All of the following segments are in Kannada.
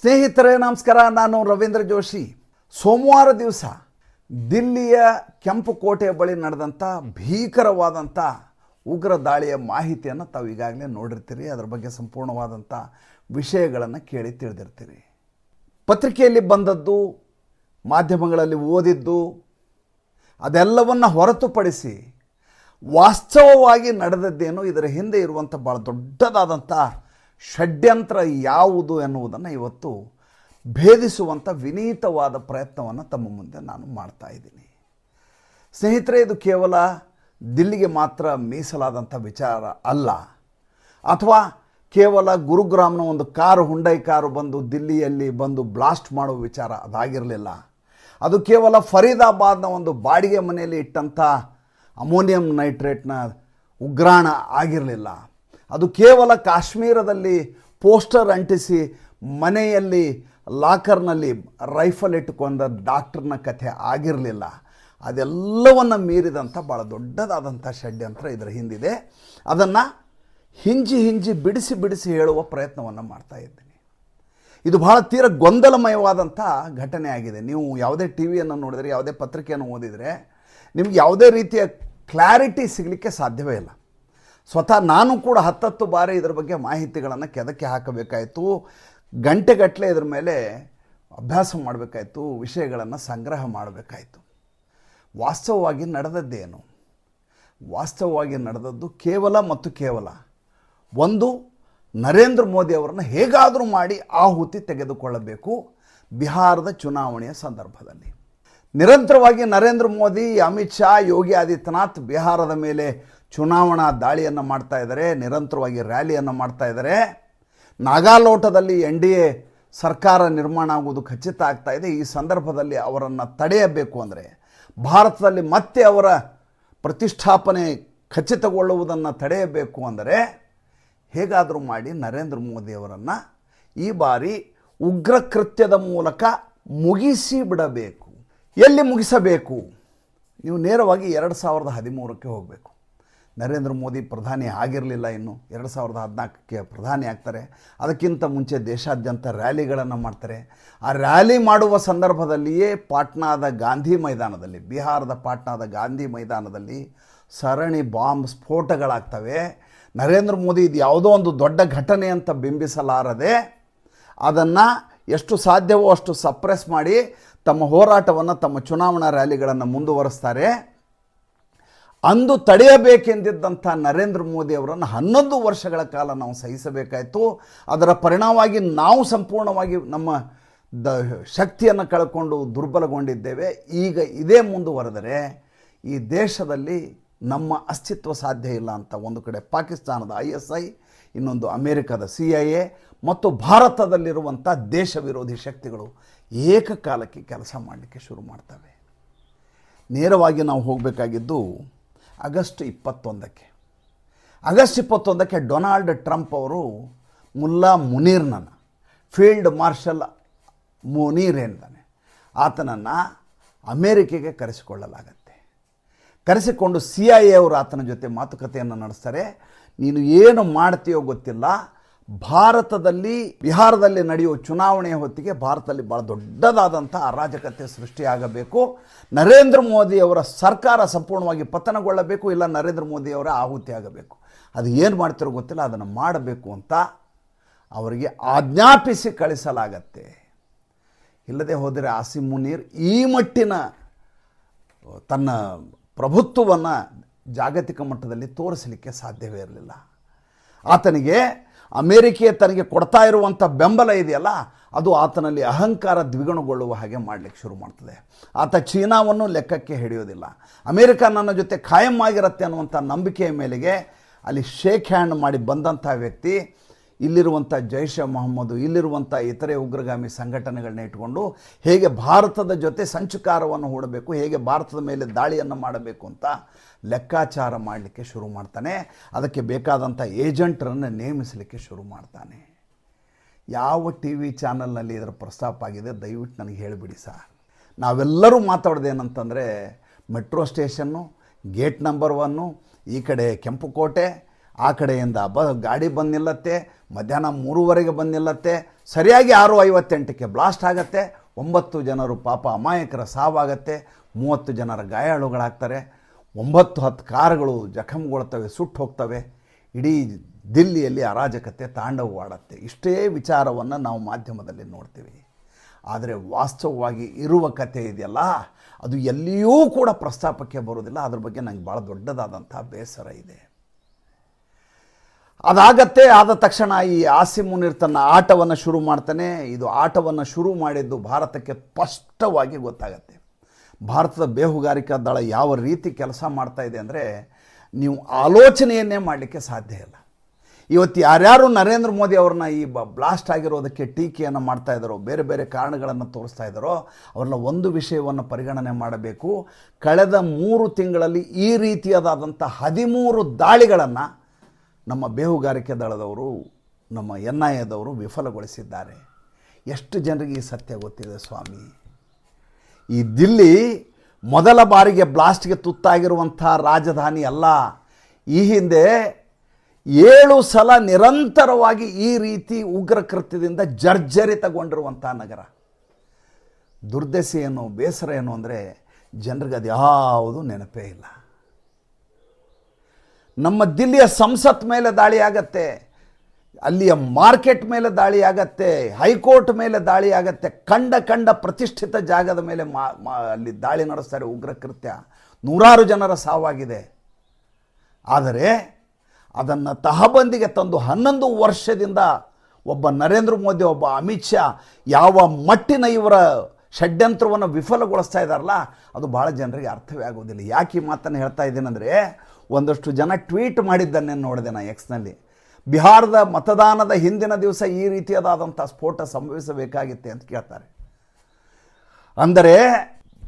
ಸ್ನೇಹಿತರೇ, ನಮಸ್ಕಾರ. ನಾನು ರವೀಂದ್ರ ಜೋಶಿ. ಸೋಮವಾರ ದಿವಸ ದಿಲ್ಲಿಯ ಕೆಂಪು ಕೋಟೆಯ ಬಳಿ ನಡೆದಂಥ ಭೀಕರವಾದಂಥ ಉಗ್ರ ದಾಳಿಯ ಮಾಹಿತಿಯನ್ನು ತಾವು ಈಗಾಗಲೇ ನೋಡಿರ್ತೀರಿ. ಅದರ ಬಗ್ಗೆ ಸಂಪೂರ್ಣವಾದಂಥ ವಿಷಯಗಳನ್ನು ಕೇಳಿ ತಿಳಿದಿರ್ತೀರಿ. ಪತ್ರಿಕೆಯಲ್ಲಿ ಬಂದದ್ದು, ಮಾಧ್ಯಮಗಳಲ್ಲಿ ಓದಿದ್ದು, ಅದೆಲ್ಲವನ್ನು ಹೊರತುಪಡಿಸಿ ವಾಸ್ತವವಾಗಿ ನಡೆದದ್ದೇನು, ಇದರ ಹಿಂದೆ ಇರುವಂಥ ಭಾಳ ದೊಡ್ಡದಾದಂಥ ಷಡ್ಯಂತ್ರ ಯಾವುದು ಎನ್ನುವುದನ್ನು ಇವತ್ತು ಭೇದಿಸುವಂಥ ವಿನೀತವಾದ ಪ್ರಯತ್ನವನ್ನು ತಮ್ಮ ಮುಂದೆ ನಾನು ಮಾಡ್ತಾ ಇದ್ದೀನಿ. ಸ್ನೇಹಿತರೆ, ಇದು ಕೇವಲ ದಿಲ್ಲಿಗೆ ಮಾತ್ರ ಮೀಸಲಾದಂಥ ವಿಚಾರ ಅಲ್ಲ. ಅಥವಾ ಕೇವಲ ಗುರುಗ್ರಾಮ್ನ ಒಂದು ಕಾರು, ಹುಂಡೈ ಕಾರು ಬಂದು ದಿಲ್ಲಿಯಲ್ಲಿ ಬಂದು ಬ್ಲಾಸ್ಟ್ ಮಾಡುವ ವಿಚಾರ ಅದಾಗಿರಲಿಲ್ಲ. ಅದು ಕೇವಲ ಫರೀದಾಬಾದ್ನ ಒಂದು ಬಾಡಿಗೆ ಮನೆಯಲ್ಲಿ ಇಟ್ಟಂಥ ಅಮೋನಿಯಂ ನೈಟ್ರೇಟ್ನ ಉಗ್ರಾಣ ಆಗಿರಲಿಲ್ಲ. ಅದು ಕೇವಲ ಕಾಶ್ಮೀರದಲ್ಲಿ ಪೋಸ್ಟರ್ ಅಂಟಿಸಿ ಮನೆಯಲ್ಲಿ ಲಾಕರ್ನಲ್ಲಿ ರೈಫಲ್ ಇಟ್ಟುಕೊಂಡ ಡಾಕ್ಟರ್ನ ಕಥೆ ಆಗಿರಲಿಲ್ಲ. ಅದೆಲ್ಲವನ್ನು ಮೀರಿದಂಥ ಭಾಳ ದೊಡ್ಡದಾದಂಥ ಷಡ್ಯಂತ್ರ ಇದರ ಹಿಂದಿದೆ. ಅದನ್ನು ಹಿಂಜಿ ಹಿಂಜಿ ಬಿಡಿಸಿ ಬಿಡಿಸಿ ಹೇಳುವ ಪ್ರಯತ್ನವನ್ನು ಮಾಡ್ತಾ ಇದ್ದೀನಿ. ಇದು ಬಹಳ ತೀರ ಗೊಂದಲಮಯವಾದಂಥ ಘಟನೆ ಆಗಿದೆ. ನೀವು ಯಾವುದೇ ಟಿ ವಿಯನ್ನು ನೋಡಿದರೆ, ಯಾವುದೇ ಪತ್ರಿಕೆಯನ್ನು ಓದಿದರೆ ನಿಮ್ಗೆ ಯಾವುದೇ ರೀತಿಯ ಕ್ಲಾರಿಟಿ ಸಿಗಲಿಕ್ಕೆ ಸಾಧ್ಯವೇ ಇಲ್ಲ. ಸ್ವತಃ ನಾನು ಕೂಡ ಹತ್ತತ್ತು ಬಾರಿ ಇದರ ಬಗ್ಗೆ ಮಾಹಿತಿಗಳನ್ನು ಕೆದಕ್ಕೆ ಹಾಕಬೇಕಾಯಿತು. ಗಂಟೆಗಟ್ಟಲೆ ಇದ್ರ ಮೇಲೆ ಅಭ್ಯಾಸ ಮಾಡಬೇಕಾಯಿತು, ವಿಷಯಗಳನ್ನು ಸಂಗ್ರಹ ಮಾಡಬೇಕಾಯಿತು. ವಾಸ್ತವವಾಗಿ ನಡೆದದ್ದೇನು? ವಾಸ್ತವವಾಗಿ ನಡೆದದ್ದು ಕೇವಲ ಮತ್ತು ಕೇವಲ ಒಂದು, ನರೇಂದ್ರ ಮೋದಿ ಅವರನ್ನು ಹೇಗಾದರೂ ಮಾಡಿ ಆಹುತಿ ತೆಗೆದುಕೊಳ್ಳಬೇಕು ಬಿಹಾರದ ಚುನಾವಣೆಯ ಸಂದರ್ಭದಲ್ಲಿ. ನಿರಂತರವಾಗಿ ನರೇಂದ್ರ ಮೋದಿ, ಅಮಿತ್ ಶಾ, ಯೋಗಿ ಆದಿತ್ಯನಾಥ್ ಬಿಹಾರದ ಮೇಲೆ ಚುನಾವಣಾ ದಾಳಿಯನ್ನು ಮಾಡ್ತಾ ಇದ್ದಾರೆ, ನಿರಂತರವಾಗಿ ರ್ಯಾಲಿಯನ್ನು ಮಾಡ್ತಾ ಇದ್ದಾರೆ. ನಾಗಾಲೋಟದಲ್ಲಿ ಎನ್ ಡಿ ಎ ಸರ್ಕಾರ ನಿರ್ಮಾಣ ಆಗುವುದು ಖಚಿತ ಆಗ್ತಾ ಇದೆ. ಈ ಸಂದರ್ಭದಲ್ಲಿ ಅವರನ್ನು ತಡೆಯಬೇಕು ಅಂದರೆ ಭಾರತದಲ್ಲಿ ಮತ್ತೆ ಅವರ ಪ್ರತಿಷ್ಠಾಪನೆ ಖಚಿತಗೊಳ್ಳುವುದನ್ನು ತಡೆಯಬೇಕು ಅಂದರೆ ಹೇಗಾದರೂ ಮಾಡಿ ನರೇಂದ್ರ ಮೋದಿಯವರನ್ನು ಈ ಬಾರಿ ಉಗ್ರ ಕೃತ್ಯದ ಮೂಲಕ ಮುಗಿಸಿ ಬಿಡಬೇಕು. ಎಲ್ಲಿ ಮುಗಿಸಬೇಕು? ನೀವು ನೇರವಾಗಿ ಎರಡು ಸಾವಿರದ ಹದಿಮೂರಕ್ಕೆ ಹೋಗಬೇಕು. ನರೇಂದ್ರ ಮೋದಿ ಪ್ರಧಾನಿ ಆಗಿರಲಿಲ್ಲ ಇನ್ನು ಎರಡು ಸಾವಿರದ ಹದಿನಾಲ್ಕಕ್ಕೆ ಪ್ರಧಾನಿ ಆಗ್ತಾರೆ. ಅದಕ್ಕಿಂತ ಮುಂಚೆ ದೇಶಾದ್ಯಂತ ರ್ಯಾಲಿಗಳನ್ನು ಮಾಡ್ತಾರೆ. ಆ ರ್ಯಾಲಿ ಮಾಡುವ ಸಂದರ್ಭದಲ್ಲಿಯೇ ಪಾಟ್ನಾದ ಗಾಂಧಿ ಮೈದಾನದಲ್ಲಿ, ಬಿಹಾರದ ಪಾಟ್ನಾದ ಗಾಂಧಿ ಮೈದಾನದಲ್ಲಿ ಸರಣಿ ಬಾಂಬ್ ಸ್ಫೋಟಗಳಾಗ್ತವೆ. ನರೇಂದ್ರ ಮೋದಿ ಇದು ಯಾವುದೋ ಒಂದು ದೊಡ್ಡ ಘಟನೆ ಅಂತ ಬಿಂಬಿಸಲಾರದೆ ಅದನ್ನು ಎಷ್ಟು ಸಾಧ್ಯವೋ ಅಷ್ಟು ಸಪ್ರೆಸ್ ಮಾಡಿ ತಮ್ಮ ಹೋರಾಟವನ್ನು, ತಮ್ಮ ಚುನಾವಣಾ ರ್ಯಾಲಿಗಳನ್ನು ಮುಂದುವರಿಸ್ತಾರೆ. ಅಂದು ತಡೆಯಬೇಕೆಂದಿದ್ದಂಥ ನರೇಂದ್ರ ಮೋದಿ ಅವರನ್ನು ಹನ್ನೊಂದು ವರ್ಷಗಳ ಕಾಲ ನಾವು ಸಹಿಸಬೇಕಾಯಿತು. ಅದರ ಪರಿಣಾಮವಾಗಿ ನಾವು ಸಂಪೂರ್ಣವಾಗಿ ನಮ್ಮ ದ ಶಕ್ತಿಯನ್ನು ಕಳ್ಕೊಂಡು ದುರ್ಬಲಗೊಂಡಿದ್ದೇವೆ. ಈಗ ಇದೇ ಮುಂದುವರೆದರೆ ಈ ದೇಶದಲ್ಲಿ ನಮ್ಮ ಅಸ್ತಿತ್ವ ಸಾಧ್ಯ ಇಲ್ಲ ಅಂತ ಒಂದು ಕಡೆ ಪಾಕಿಸ್ತಾನದ ಐ ಎಸ್ ಐ, ಇನ್ನೊಂದು ಅಮೇರಿಕದ ಸಿ ಐ ಎ ಮತ್ತು ಭಾರತದಲ್ಲಿರುವಂಥ ದೇಶ ವಿರೋಧಿ ಶಕ್ತಿಗಳು ಏಕಕಾಲಕ್ಕೆ ಕೆಲಸ ಮಾಡಲಿಕ್ಕೆ ಶುರು ಮಾಡ್ತವೆ. ನೇರವಾಗಿ ನಾವು ಹೋಗಬೇಕಾಗಿದ್ದು ಆಗಸ್ಟ್ ಇಪ್ಪತ್ತೊಂದಕ್ಕೆ. ಆಗಸ್ಟ್ ಇಪ್ಪತ್ತೊಂದಕ್ಕೆ ಡೊನಾಲ್ಡ್ ಟ್ರಂಪ್ ಅವರು ಮುಲ್ಲಾ ಮುನೀರ್ನನ್ನು, ಫೀಲ್ಡ್ ಮಾರ್ಷಲ್ ಮುನೀರ್ ಎಂದಾನೆ, ಆತನನ್ನು ಅಮೇರಿಕೆಗೆ ಕರೆಸಿಕೊಳ್ಳಲಾಗತ್ತೆ. ಕರೆಸಿಕೊಂಡು ಸಿ ಐ ಎ ಅವರು ಆತನ ಜೊತೆ ಮಾತುಕತೆಯನ್ನು ನಡೆಸ್ತಾರೆ. ನೀನು ಏನು ಮಾಡ್ತೀಯೋ ಗೊತ್ತಿಲ್ಲ. ಭಾರತದಲ್ಲಿ, ಬಿಹಾರದಲ್ಲಿ ನಡೆಯುವ ಚುನಾವಣೆಯ ಹೊತ್ತಿಗೆ ಭಾರತದಲ್ಲಿ ಭಾಳ ದೊಡ್ಡದಾದಂಥ ಅರಾಜಕತೆ ಸೃಷ್ಟಿಯಾಗಬೇಕು. ನರೇಂದ್ರ ಮೋದಿಯವರ ಸರ್ಕಾರ ಸಂಪೂರ್ಣವಾಗಿ ಪತನಗೊಳ್ಳಬೇಕು, ಇಲ್ಲ ನರೇಂದ್ರ ಮೋದಿಯವರ ಆಹುತಿ ಆಗಬೇಕು. ಅದು ಏನು ಮಾಡ್ತಿರೋ ಗೊತ್ತಿಲ್ಲ, ಅದನ್ನು ಮಾಡಬೇಕು ಅಂತ ಅವರಿಗೆ ಆಜ್ಞಾಪಿಸಿ ಕಳಿಸಲಾಗತ್ತೆ. ಇಲ್ಲದೆ ಹೋದರೆ ಆಸಿಂ ಮುನೀರ್ ಈ ಮಟ್ಟಿನ ತನ್ನ ಪ್ರಭುತ್ವವನ್ನು ಜಾಗತಿಕ ಮಟ್ಟದಲ್ಲಿ ತೋರಿಸಲಿಕ್ಕೆ ಸಾಧ್ಯವೇ ಇರಲಿಲ್ಲ. ಆತನಿಗೆ ಅಮೇರಿಕೆಯ ತನಗೆ ಕೊಡ್ತಾ ಇರುವಂಥ ಬೆಂಬಲ ಇದೆಯಲ್ಲ, ಅದು ಆತನಲ್ಲಿ ಅಹಂಕಾರ ದ್ವಿಗುಣಗೊಳ್ಳುವ ಹಾಗೆ ಮಾಡಲಿಕ್ಕೆ ಶುರು ಮಾಡ್ತದೆ. ಆತ ಚೀನಾವನ್ನು ಲೆಕ್ಕಕ್ಕೆ ಹಿಡಿಯೋದಿಲ್ಲ. ಅಮೇರಿಕ ನನ್ನ ಜೊತೆ ಖಾಯಂ ಆಗಿರುತ್ತೆ ಅನ್ನುವಂಥ ನಂಬಿಕೆಯ ಮೇಲೆಗೆ ಅಲ್ಲಿ ಶೇಕ್ ಹ್ಯಾಂಡ್ ಮಾಡಿ ಬಂದಂಥ ವ್ಯಕ್ತಿ ಇಲ್ಲಿರುವಂಥ ಜೈಷ್ ಮೊಹಮ್ಮದ್, ಇಲ್ಲಿರುವಂಥ ಇತರೆ ಉಗ್ರಗಾಮಿ ಸಂಘಟನೆಗಳನ್ನ ಇಟ್ಕೊಂಡು ಹೇಗೆ ಭಾರತದ ಜೊತೆ ಸಂಚುಕಾರವನ್ನು ಹೂಡಬೇಕು, ಹೇಗೆ ಭಾರತದ ಮೇಲೆ ದಾಳಿಯನ್ನು ಮಾಡಬೇಕು ಅಂತ ಲೆಕ್ಕಾಚಾರ ಮಾಡಲಿಕ್ಕೆ ಶುರು ಮಾಡ್ತಾನೆ. ಅದಕ್ಕೆ ಬೇಕಾದಂಥ ಏಜೆಂಟರನ್ನು ನೇಮಿಸಲಿಕ್ಕೆ ಶುರು ಮಾಡ್ತಾನೆ. ಯಾವ ಟಿ ವಿ ಚಾನಲ್ನಲ್ಲಿ ಇದರ ಪ್ರಸ್ತಾಪ ಆಗಿದೆ ದಯವಿಟ್ಟು ನನಗೆ ಹೇಳಿಬಿಡಿ ಸರ್. ನಾವೆಲ್ಲರೂ ಮಾತಾಡೋದೇನಂತಂದರೆ, metro station, gate number one, ಈ ಕಡೆ ಕೆಂಪುಕೋಟೆ ಆ ಕಡೆಯಿಂದ ಬ ಗಾಡಿ ಬಂದು ನಿಲ್ಲತ್ತೆ ಮಧ್ಯಾಹ್ನ ಮೂರುವರೆಗೆ ಬಂದು ನಿಲ್ಲತ್ತೆ ಸರಿಯಾಗಿ ಆರು ಐವತ್ತೆಂಟಕ್ಕೆ ಬ್ಲಾಸ್ಟ್ ಆಗತ್ತೆ, ಒಂಬತ್ತು ಜನರು ಪಾಪ ಅಮಾಯಕರ ಸಾವಾಗತ್ತೆ, ಮೂವತ್ತು ಜನರ ಗಾಯಾಳುಗಳಾಗ್ತಾರೆ, ಒಂಬತ್ತು, ಹತ್ತು ಕಾರುಗಳು ಜಖಮ್ಗೊಳ್ತವೆ ಸುಟ್ಟು ಹೋಗ್ತವೆ, ಇಡೀ ದಿಲ್ಲಿಯಲ್ಲಿ ಅರಾಜಕತೆ ತಾಂಡವವಾಡತ್ತೆ ಇಷ್ಟೇ ವಿಚಾರವನ್ನು ನಾವು ಮಾಧ್ಯಮದಲ್ಲಿ ನೋಡ್ತೀವಿ. ಆದರೆ ವಾಸ್ತವವಾಗಿ ಇರುವ ಕಥೆ ಇದೆಯಲ್ಲ, ಅದು ಎಲ್ಲಿಯೂ ಕೂಡ ಪ್ರಸ್ತಾಪಕ್ಕೆ ಬರೋದಿಲ್ಲ ಅದ್ರ ಬಗ್ಗೆ ನನಗೆ ಭಾಳ ದೊಡ್ಡದಾದಂಥ ಬೇಸರ ಇದೆ. ಅದಾಗತ್ತೆ, ಆದ ತಕ್ಷಣ ಈ ಆಸಿ ಮುನೀರ್ ತನ್ನ ಆಟವನ್ನು ಶುರು ಮಾಡ್ತಾನೆ. ಇದು ಆಟವನ್ನು ಶುರು ಮಾಡಿದ್ದು ಭಾರತಕ್ಕೆ ಸ್ಪಷ್ಟವಾಗಿ ಗೊತ್ತಾಗತ್ತೆ. ಭಾರತದ ಬೇಹುಗಾರಿಕಾ ದಳ ಯಾವ ರೀತಿ ಕೆಲಸ ಮಾಡ್ತಾ ಇದೆ ಅಂದರೆ, ನೀವು ಆಲೋಚನೆಯನ್ನೇ ಮಾಡಲಿಕ್ಕೆ ಸಾಧ್ಯ ಇಲ್ಲ. ಇವತ್ತು ಯಾರ್ಯಾರು ನರೇಂದ್ರ ಮೋದಿ ಅವ್ರನ್ನ ಈ ಬ ಬ್ಲಾಸ್ಟ್ ಆಗಿರೋದಕ್ಕೆ ಟೀಕೆಯನ್ನು ಮಾಡ್ತಾ ಇದ್ದಾರೋ, ಬೇರೆ ಬೇರೆ ಕಾರಣಗಳನ್ನು ತೋರಿಸ್ತಾ ಇದ್ದಾರೋ, ಅವ್ರನ್ನ ಒಂದು ವಿಷಯವನ್ನು ಪರಿಗಣನೆ ಮಾಡಬೇಕು. ಕಳೆದ ಮೂರು ತಿಂಗಳಲ್ಲಿ ಈ ರೀತಿಯಾದಂಥ ಹದಿಮೂರು ದಾಳಿಗಳನ್ನು ನಮ್ಮ ಬೇಹುಗಾರಿಕೆ ದಳದವರು, ನಮ್ಮ ಎನ್ ಐ ಎದವರು ವಿಫಲಗೊಳಿಸಿದ್ದಾರೆ. ಎಷ್ಟು ಜನರಿಗೆ ಈ ಸತ್ಯ ಗೊತ್ತಿದೆ ಸ್ವಾಮಿ? ಈ ದಿಲ್ಲಿ ಮೊದಲ ಬಾರಿಗೆ ಬ್ಲಾಸ್ಟ್ಗೆ ತುತ್ತಾಗಿರುವಂಥ ರಾಜಧಾನಿ ಅಲ್ಲ. ಈ ಹಿಂದೆ ಏಳು ಸಲ ನಿರಂತರವಾಗಿ ಈ ರೀತಿ ಉಗ್ರ ಕೃತ್ಯದಿಂದ ಜರ್ಜರಿತಗೊಂಡಿರುವಂಥ ನಗರ. ದುರ್ದೆಸೆ ಏನು, ಬೇಸರ ಏನು ಅಂದರೆ ಜನರಿಗೆ ಅದು ಯಾವುದು ನೆನಪೇ ಇಲ್ಲ. ನಮ್ಮ ದಿಲ್ಲಿಯ ಸಂಸತ್ ಮೇಲೆ ದಾಳಿ ಆಗತ್ತೆ, ಅಲ್ಲಿಯ ಮಾರ್ಕೆಟ್ ಮೇಲೆ ದಾಳಿ ಆಗತ್ತೆ, ಹೈಕೋರ್ಟ್ ಮೇಲೆ ದಾಳಿ ಆಗತ್ತೆ ಕಂಡ ಕಂಡ ಪ್ರತಿಷ್ಠಿತ ಜಾಗದ ಮೇಲೆ ಮಾ ಅಲ್ಲಿ ದಾಳಿ ನಡೆಸ್ತಾರೆ ಉಗ್ರ ಕೃತ್ಯ ನೂರಾರು ಜನರ ಸಾವಾಗಿದೆ. ಆದರೆ ಅದನ್ನು ತಹಬಂದಿಗೆ ತಂದು ಹನ್ನೊಂದು ವರ್ಷದಿಂದ ಒಬ್ಬ ನರೇಂದ್ರ ಮೋದಿ, ಒಬ್ಬ ಅಮಿತ್ ಶಾ ಯಾವ ಮಟ್ಟಿನ ಇವರ ಷಡ್ಯಂತ್ರವನ್ನು ವಿಫಲಗೊಳಿಸ್ತಾ ಇದ್ದಾರಲ್ಲ ಅದು ಭಾಳ ಜನರಿಗೆ ಅರ್ಥವೇ ಆಗೋದಿಲ್ಲ. ಯಾಕೆ ಈ ಮಾತನ್ನು ಹೇಳ್ತಾ ಇದ್ದೀನಂದರೆ, ಒಂದಷ್ಟು ಜನ ಟ್ವೀಟ್ ಮಾಡಿದ್ದನ್ನೇ ನೋಡಿದೆ ನಾನು ಎಕ್ಸ್ನಲ್ಲಿ ಬಿಹಾರದ ಮತದಾನದ ಹಿಂದಿನ ದಿವಸ ಈ ರೀತಿಯಾದಂಥ ಸ್ಫೋಟ ಸಂಭವಿಸಬೇಕಾಗಿತ್ತೆ ಅಂತ ಕೇಳ್ತಾರೆ. ಅಂದರೆ,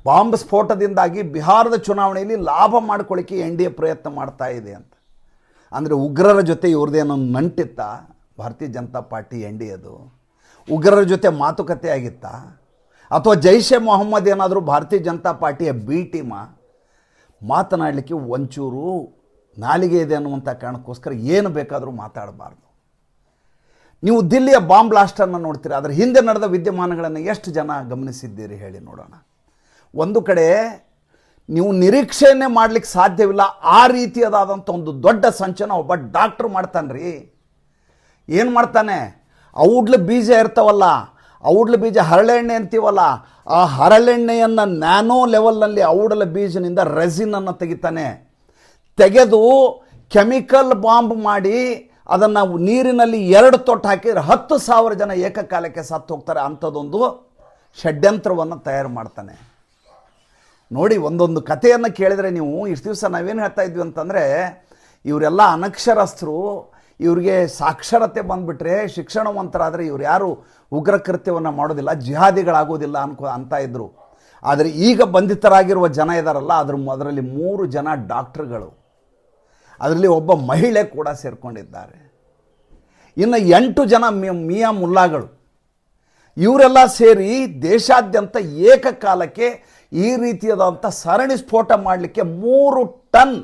ಬಾಂಬ್ ಸ್ಫೋಟದಿಂದಾಗಿ ಬಿಹಾರದ ಚುನಾವಣೆಯಲ್ಲಿ ಲಾಭ ಮಾಡ್ಕೊಳ್ಳಿಕ್ಕೆ ಎನ್ ಡಿ ಎ ಪ್ರಯತ್ನ ಮಾಡ್ತಾ ಇದೆ ಅಂತ. ಅಂದರೆ ಉಗ್ರರ ಜೊತೆ ಇವ್ರದ್ದೇನೋ ನಂಟಿತ್ತ, ಭಾರತೀಯ ಜನತಾ ಪಾರ್ಟಿ ಎನ್ ಡಿ ಎದು. ಉಗ್ರರ ಜೊತೆ ಮಾತುಕತೆ ಆಗಿತ್ತಾ ಅಥವಾ ಜೈಷೆ ಮೊಹಮ್ಮದ್ ಏನಾದರೂ ಭಾರತೀಯ ಜನತಾ ಪಾರ್ಟಿಯ ಬಿ ಟೀಮ ಮಾತನಾಡಲಿಕ್ಕೆ ಒಂಚೂರು ನಾಲಿಗೆ ಇದೆ ಅನ್ನುವಂಥ ಕಾರಣಕ್ಕೋಸ್ಕರ ಏನು ಬೇಕಾದರೂ ಮಾತಾಡಬಾರ್ದು. ನೀವು ದಿಲ್ಲಿಯ ಬಾಂಬ್ ಬ್ಲಾಸ್ಟನ್ನು ನೋಡ್ತೀರಿ, ಅದರ ಹಿಂದೆ ನಡೆದ ವಿದ್ಯಮಾನಗಳನ್ನು ಎಷ್ಟು ಜನ ಗಮನಿಸಿದ್ದೀರಿ ಹೇಳಿ ನೋಡೋಣ. ಒಂದು ಕಡೆ ನೀವು ನಿರೀಕ್ಷೆಯನ್ನೇ ಮಾಡಲಿಕ್ಕೆ ಸಾಧ್ಯವಿಲ್ಲ, ಆ ರೀತಿಯದಾದಂಥ ಒಂದು ದೊಡ್ಡ ಸಂಚನ ಒಬ್ಬ ಡಾಕ್ಟ್ರ್ ಮಾಡ್ತಾನೆ ರೀ ಏನು ಮಾಡ್ತಾನೆ? ಔಡ್ಲು ಬೀಜ ಇರ್ತಾವಲ್ಲ ಔಡ್ಲ ಬೀಜ ಹರಳೆಣ್ಣೆ ಅಂತೀವಲ್ಲ, ಆ ಹರಳೆಣ್ಣೆಯನ್ನು ನ್ಯಾನೋ ಲೆವೆಲ್ನಲ್ಲಿ ಔಡಲ ಬೀಜನಿಂದ ರೆಸಿನನ್ನು ತೆಗಿತಾನೆ. ತೆಗೆದು ಕೆಮಿಕಲ್ ಬಾಂಬ್ ಮಾಡಿ ಅದನ್ನು ನೀರಿನಲ್ಲಿ ಎರಡು ತೊಟ್ಟು ಹಾಕಿದರೆ ಹತ್ತು ಸಾವಿರ ಜನ ಏಕಕಾಲಕ್ಕೆ ಸತ್ತು ಹೋಗ್ತಾರೆ. ಅಂಥದ್ದೊಂದು ಷಡ್ಯಂತ್ರವನ್ನು ತಯಾರು ಮಾಡ್ತಾನೆ. ನೋಡಿ, ಒಂದೊಂದು ಕಥೆಯನ್ನು ಕೇಳಿದರೆ ನೀವು ಇಷ್ಟು ದಿವಸ ನಾವೇನು ಹೇಳ್ತಾ ಇದ್ವಿ ಅಂತಂದರೆ, ಇವರೆಲ್ಲ ಅನಕ್ಷರಸ್ಥರು, ಇವರಿಗೆ ಸಾಕ್ಷರತೆ ಬಂದುಬಿಟ್ರೆ ಶಿಕ್ಷಣವಂತರಾದರೆ ಇವ್ರು ಯಾರು? ಉಗ್ರ ಕೃತ್ಯವನ್ನು ಮಾಡೋದಿಲ್ಲ, ಜಿಹಾದಿಗಳಾಗೋದಿಲ್ಲ ಅನ್ಕೋ, ಅಂತ ಇದ್ದರು ಆದರೆ ಈಗ ಬಂಧಿತರಾಗಿರುವ ಜನ ಇದ್ದಾರಲ್ಲ ಅದ್ರ ಅದರಲ್ಲಿ ಮೂರು ಜನ ಡಾಕ್ಟ್ರುಗಳು. ಅದರಲ್ಲಿ ಒಬ್ಬ ಮಹಿಳೆ ಕೂಡ ಸೇರಿಕೊಂಡಿದ್ದಾರೆ. ಇನ್ನು ಎಂಟು ಜನ ಮಿಯಾ ಮುಲ್ಲಾಗಳು. ಇವರೆಲ್ಲ ಸೇರಿ ದೇಶಾದ್ಯಂತ ಏಕಕಾಲಕ್ಕೆ ಈ ರೀತಿಯಾದಂಥ ಸರಣಿ ಸ್ಫೋಟ ಮಾಡಲಿಕ್ಕೆ ಮೂರು ಟನ್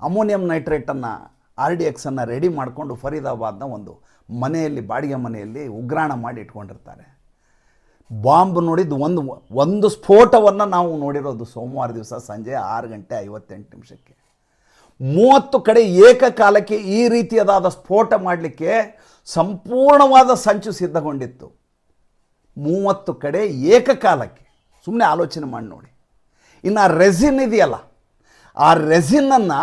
ಅಮೋನಿಯಂ ನೈಟ್ರೇಟನ್ನು ಆರ್ ಡಿ ಎಕ್ಸನ್ನು ರೆಡಿ ಮಾಡಿಕೊಂಡು ಫರೀದಾಬಾದ್ನ ಒಂದು ಮನೆಯಲ್ಲಿ, ಬಾಡಿಗೆ ಮನೆಯಲ್ಲಿ ಉಗ್ರಾಣ ಮಾಡಿ ಇಟ್ಕೊಂಡಿರ್ತಾರೆ. ಬಾಂಬ್ ನೋಡಿದ್ದು ಒಂದು ಒಂದು ಸ್ಫೋಟವನ್ನು ನಾವು ನೋಡಿರೋದು ಸೋಮವಾರ ದಿವಸ ಸಂಜೆ ಆರು ಗಂಟೆ ಐವತ್ತೆಂಟು ನಿಮಿಷಕ್ಕೆ. ಮೂವತ್ತು ಕಡೆ ಏಕಕಾಲಕ್ಕೆ ಈ ರೀತಿಯದಾದ ಸ್ಫೋಟ ಮಾಡಲಿಕ್ಕೆ ಸಂಪೂರ್ಣವಾದ ಸಂಚು ಸಿದ್ಧಗೊಂಡಿತ್ತು. ಮೂವತ್ತು ಕಡೆ ಏಕಕಾಲಕ್ಕೆ. ಸುಮ್ಮನೆ ಆಲೋಚನೆ ಮಾಡಿ ನೋಡಿ. ಇನ್ನು ರೆಸಿನ್ ಇದೆಯಲ್ಲ, ಆ ರೆಸಿನನ್ನು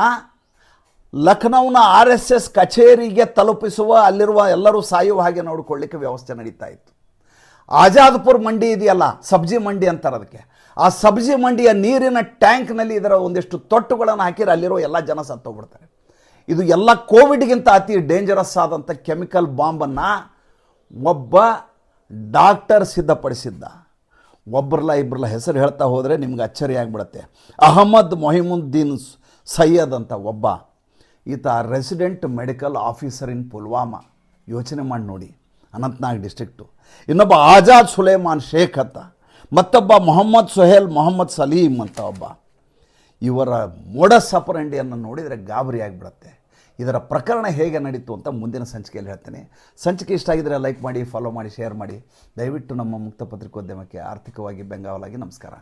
ಲಖನೌನ ಆರ್ ಎಸ್ ಎಸ್ ಕಚೇರಿಗೆ ತಲುಪಿಸುವ ಅಲ್ಲಿರುವ ಎಲ್ಲರೂ ಸಾಯುವ ಹಾಗೆ ನೋಡಿಕೊಳ್ಳಿಕ್ಕೆ ವ್ಯವಸ್ಥೆ ನಡೀತಾ ಇತ್ತು. ಆಜಾದ್ಪುರ್ ಮಂಡಿ ಇದೆಯಲ್ಲ, ಸಬ್ಜಿ ಮಂಡಿ ಅಂತಾರೆ ಅದಕ್ಕೆ. ಆ ಸಬ್ಜಿ ಮಂಡಿಯ ನೀರಿನ ಟ್ಯಾಂಕ್ನಲ್ಲಿ ಇದರ ಒಂದಿಷ್ಟು ತೊಟ್ಟುಗಳನ್ನು ಹಾಕಿದ್ರೆ ಅಲ್ಲಿರೋ ಎಲ್ಲ ಜನ ಸತ್ತೋಗ್ಬಿಡ್ತಾರೆ. ಇದು ಎಲ್ಲ ಕೋವಿಡ್ಗಿಂತ ಅತಿ ಡೇಂಜರಸ್ ಆದಂಥ ಕೆಮಿಕಲ್ ಬಾಂಬನ್ನು ಒಬ್ಬ ಡಾಕ್ಟರ್ ಸಿದ್ಧಪಡಿಸಿದ್ದ. ಒಬ್ಬರಲ್ಲ ಇಬ್ಬರಲ್ಲ ಹೆಸರು ಹೇಳ್ತಾ ಹೋದರೆ ನಿಮ್ಗೆ ಅಚ್ಚರಿ ಆಗಿಬಿಡುತ್ತೆ. ಅಹಮದ್ ಮೊಹಿಮುದ್ದೀನ್ ಸೈಯದ್ ಅಂತ ಒಬ್ಬ. ಈತ resident medical officer in Pulwama. ಯೋಚನೆ ಮಾಡಿ ನೋಡಿ. ಅನಂತನಾಗ್ ಡಿಸ್ಟ್ರಿಕ್ಟು ಇನ್ನೊಬ್ಬ ಆಜಾದ್ ಸುಲೇಮಾನ್ ಶೇಖ್ ಅಂತ. ಮತ್ತೊಬ್ಬ ಮೊಹಮ್ಮದ್ ಸೊಹೇಲ್ ಮೊಹಮ್ಮದ್ ಸಲೀಮ್ ಅಂತ ಒಬ್ಬ. ಇವರ ಮೋಡ ಸಪರಂಡಿಯನ್ನು ನೋಡಿದರೆ ಗಾಬರಿ ಆಗಿಬಿಡುತ್ತೆ. ಇದರ ಪ್ರಕರಣ ಹೇಗೆ ನಡೀತು ಅಂತ ಮುಂದಿನ ಸಂಚಿಕೆಯಲ್ಲಿ ಹೇಳ್ತೇನೆ. ಸಂಚಿಕೆ ಇಷ್ಟ ಆಗಿದ್ರೆ ಲೈಕ್ ಮಾಡಿ ಫಾಲೋ ಮಾಡಿ ಶೇರ್ ಮಾಡಿ. ದಯವಿಟ್ಟು ನಮ್ಮ ಮುಕ್ತ ಪತ್ರಿಕೋದ್ಯಮಕ್ಕೆ ಆರ್ಥಿಕವಾಗಿ ಬೆಂಗಾವಲಾಗಿ ನಮಸ್ಕಾರ.